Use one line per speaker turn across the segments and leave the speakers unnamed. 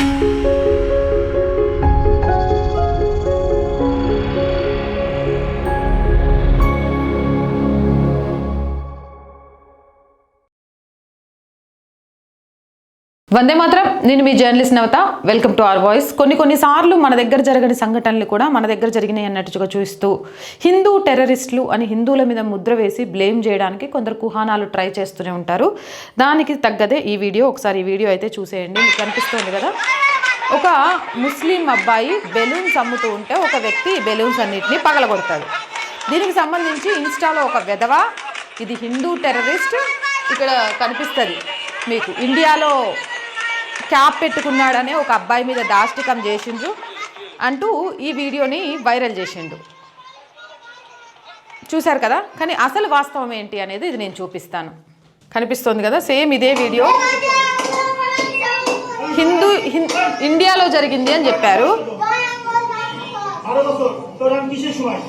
Música వందే మాత్రం. నేను మీ journalist Navata. Welcome to our voice. కొన్ని కొన్నిసార్లు మన దగ్గర జరగని సంఘటనలు కూడా మన దగ్గర జరిగినాయి అన్నట్టుగా చూస్తూ హిందూ టెర్రరిస్టులు అని హిందువుల మీద ముద్ర వేసి బ్లేమ్ చేయడానికి కొందరు కుహానాలు ట్రై చేస్తూనే ఉంటారు. దానికి తగ్గదే ఈ వీడియో. ఒకసారి ఈ వీడియో అయితే చూసేయండి. మీకు కనిపిస్తుంది కదా? ఒక ముస్లిం అబ్బాయి బెలూన్స్ అమ్ముతూ ఉంటే ఒక వ్యక్తి బెలూన్స్ అన్నిటిని పగలగొడతాడు. దీనికి సంబంధించి ఇన్స్టాలో ఒక వెధవ ఇది హిందూ టెర్రరిస్ట్ ఇక్కడ కనిపిస్తుంది మీకు. ఇండియాలో క్యాప్ పెట్టుకున్నాడనే ఒక అబ్బాయి మీద దాష్టికం చేసిండ్రు అంటూ ఈ వీడియోని వైరల్ చేసిండు చూశారు కదా కానీ అసలు వాస్తవం ఏంటి అనేది ఇది నేను చూపిస్తాను కనిపిస్తుంది కదా సేమ్ ఇదే వీడియో హిందూ హిం- ఇండియాలో జరిగింది అని చెప్పారు
আরো বছর তোর আমি কিসের সময়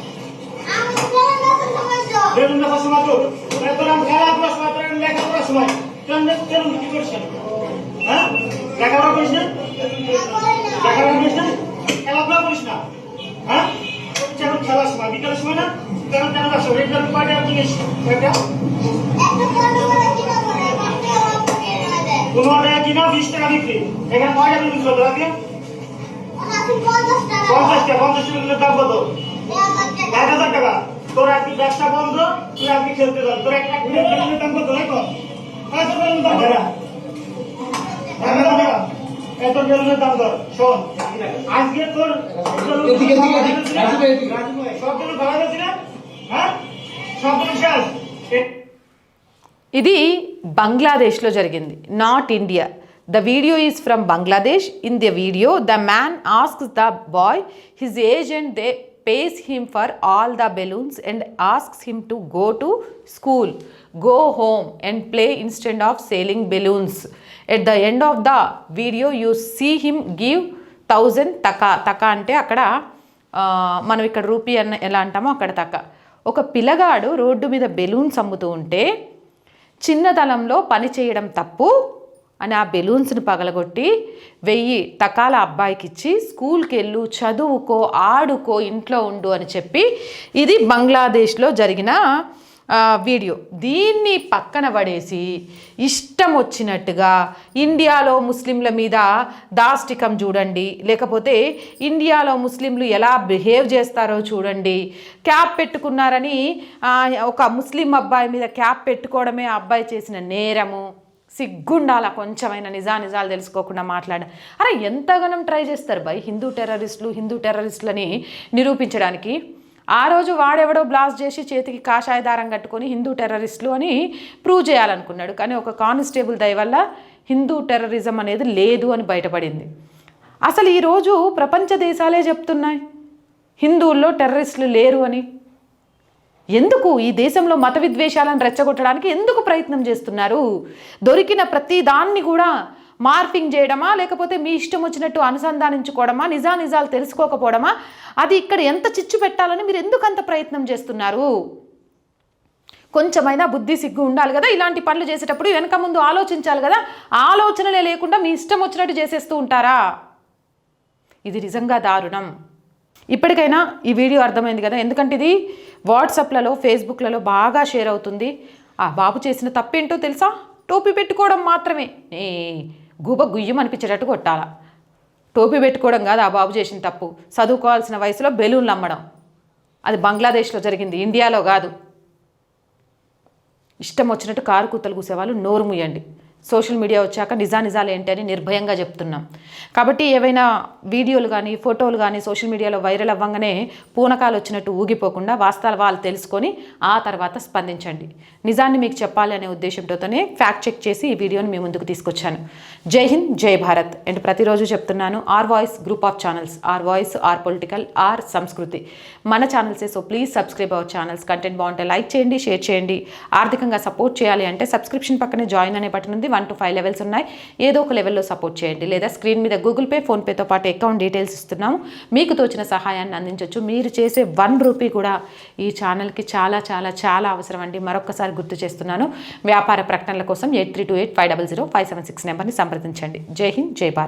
হ্যাঁ? দেখাবার করিস না? দেখাবার করিস না? খেলাধুলা করিস না? হ্যাঁ? এখন খেলার সময়, বিকালের সময় না? কেন কেন আসো এই কারণ পার্টি আমি জিনিস টাকা কিনা বিশ টাকা বিক্রি। এখানে কয় টাকা বিক্রি করতে পঞ্চাশ টাকা। পঞ্চাশ টাকা দাম কত? এক হাজার টাকা। তোর একটি ব্যবসা বন্ধ? তুই আপনি খেলতে যান তোর একটা দাম কত? নাই হ্যাঁ, কম দাম এত বেলুনের দাম ধর শোন আজকে তোর
এদিকে, এদিকে, এদিকে। রাজু ভাই, এদিকে।
সব বেলুন ভাড়া গেছি না হ্যাঁ সব বেলুন শেষ এ-
ఇది బంగ్లాదేశ్లో జరిగింది not India the video is from Bangladesh in the video the man asks the boy his age and they pays him for all the balloons and asks him to go to school go home and play instead of selling balloons at the end of the video you see him give thousand taka taka అంటే అక్కడ మనం ఇక్కడ rupee అన్న ఎలా అంటామో అక్కడ తక ఒక పిల్లగాడు రోడ్డు మీద బెలూన్స్ అమ్ముతూ ఉంటే చిన్నతనంలో పని చేయడం తప్పు అని ఆ బెలూన్స్ని పగలగొట్టి వెయ్యి తకాల అబ్బాయికి ఇచ్చి స్కూల్కి వెళ్ళు చదువుకో ఆడుకో ఇంట్లో ఉండు అని చెప్పి ఇది బంగ్లాదేశ్లో జరిగిన వీడియో. దీన్ని పక్కన పడేసి ఇష్టం వచ్చినట్టుగా ఇండియాలో ముస్లింల మీద దాష్టికం చూడండి లేకపోతే ఇండియాలో ముస్లింలు ఎలా బిహేవ్ చేస్తారో చూడండి. క్యాప్ పెట్టుకున్నారని ఒక ముస్లిం అబ్బాయి మీద క్యాప్ పెట్టుకోవడమే ఆ అబ్బాయి చేసిన నేరము. సిగ్గుండాల కొంచెమైనా నిజా నిజాలు తెలుసుకోకుండా మాట్లాడ. అరే ఎంతగానం ట్రై చేస్తారు బై హిందూ టెర్రరిస్టులు హిందూ టెర్రరిస్టులని నిరూపించడానికి? ఆ రోజు వాడెవడో బ్లాస్ట్ చేసి చేతికి కాషాయ దారం కట్టుకొని హిందూ టెర్రరిస్టులు అని ప్రూవ్ చేయాలనుకున్నాడు. కానీ ఒక కానిస్టేబుల్ దయ వల్ల హిందూ టెర్రరిజం అనేది లేదు అని బయటపడింది. అసలు ఈరోజు ప్రపంచ దేశాలే చెప్తున్నాయి. హిందువుల్లో టెర్రరిస్టులు లేరు అని. ఎందుకు ఈ దేశంలో మత విద్వేషాలను రెచ్చగొట్టడానికి ఎందుకు ప్రయత్నం చేస్తున్నారు? దొరికిన ప్రతి దాన్ని కూడా మార్ఫింగ్ చేయడమా? లేకపోతే మీ ఇష్టం వచ్చినట్టు అనుసంధానించుకోవడమా? నిజా నిజాలు తెలుసుకోకపోవడమా? అది ఇక్కడ ఎంత చిచ్చు పెట్టాలని మీరు ఎందుకు అంత ప్రయత్నం చేస్తున్నారు? కొంచెమైనా బుద్ధి సిగ్గు ఉండాలి కదా? ఇలాంటి పనులు చేసేటప్పుడు వెనక ముందు ఆలోచించాలి కదా? ఆలోచనలే లేకుండా మీ ఇష్టం వచ్చినట్టు చేసేస్తూ ఉంటారా? ఇది నిజంగా దారుణం. ఇప్పటికైనా ఈ వీడియో అర్థమైంది కదా? ఎందుకంటే ఇది వాట్సాప్లలో ఫేస్బుక్లలో బాగా షేర్ అవుతుంది. ఆ బాబు చేసిన తప్పేంటో తెలుసా? టోపీ పెట్టుకోవడం మాత్రమే. ఏ గుబ గుయ్యం అనిపించేటట్టు కొట్టాల. టోపీ పెట్టుకోవడం కాదు ఆ బాబు చేసిన తప్పు. చదువుకోవాల్సిన వయసులో బెలూన్లు అమ్మడం. అది బంగ్లాదేశ్లో జరిగింది ఇండియాలో కాదు. ఇష్టం వచ్చినట్టు కారు కూతలు కూసేవాళ్ళు నోరు ముయ్యండి సోషల్ మీడియా వచ్చాక నిజా నిజాలు ఏంటి అని నిర్భయంగా చెప్తున్నాం. కాబట్టి ఏవైనా వీడియోలు కానీ ఫోటోలు కానీ సోషల్ మీడియాలో వైరల్ అవ్వగానే పూనకాలు వచ్చినట్టు ఊగిపోకుండా వాస్తవాలు తెలుసుకొని ఆ తర్వాత స్పందించండి. నిజాన్ని మీకు చెప్పాలి అనే ఉద్దేశంతోనే ఫ్యాక్ట్ చెక్ చేసి ఈ వీడియోని మీ ముందుకు తీసుకొచ్చాను. జై హింద్ జై భారత్. అండ్ ప్రతిరోజు చెప్తున్నాను our voice group of channels. Our voice our political our సంస్కృతి. మన ఛానల్సే so please subscribe our channels. Content బాగుంటే లైక్ చేయండి షేర్ చేయండి. ఆర్థికంగా సపోర్ట్ చేయాలి అంటే సబ్స్క్రిప్షన్ పక్కనే జాయిన్ అనే బటన్ ఉంది. వన్ టు ఫైవ్ లెవెల్స్ ఉన్నాయి. ఏదో ఒక లెవెల్లో సపోర్ట్ చేయండి. లేదా స్క్రీన్ మీద గూగుల్ పే ఫోన్పేతో పాటు అకౌంట్ డీటెయిల్స్ ఇస్తున్నాము. మీకు తోచిన సహాయాన్ని అందించవచ్చు మీరు చేసే వన్ రూపీ కూడా ఈ ఛానల్కి చాలా చాలా చాలా అవసరం అండి. మరొకసారి గుర్తు చేస్తున్నాను. వ్యాపార ప్రకటనల కోసం eight three two eight five double zero five seven six నెంబర్ని సంప్రదించండి. జై హింద్ జై భారత్.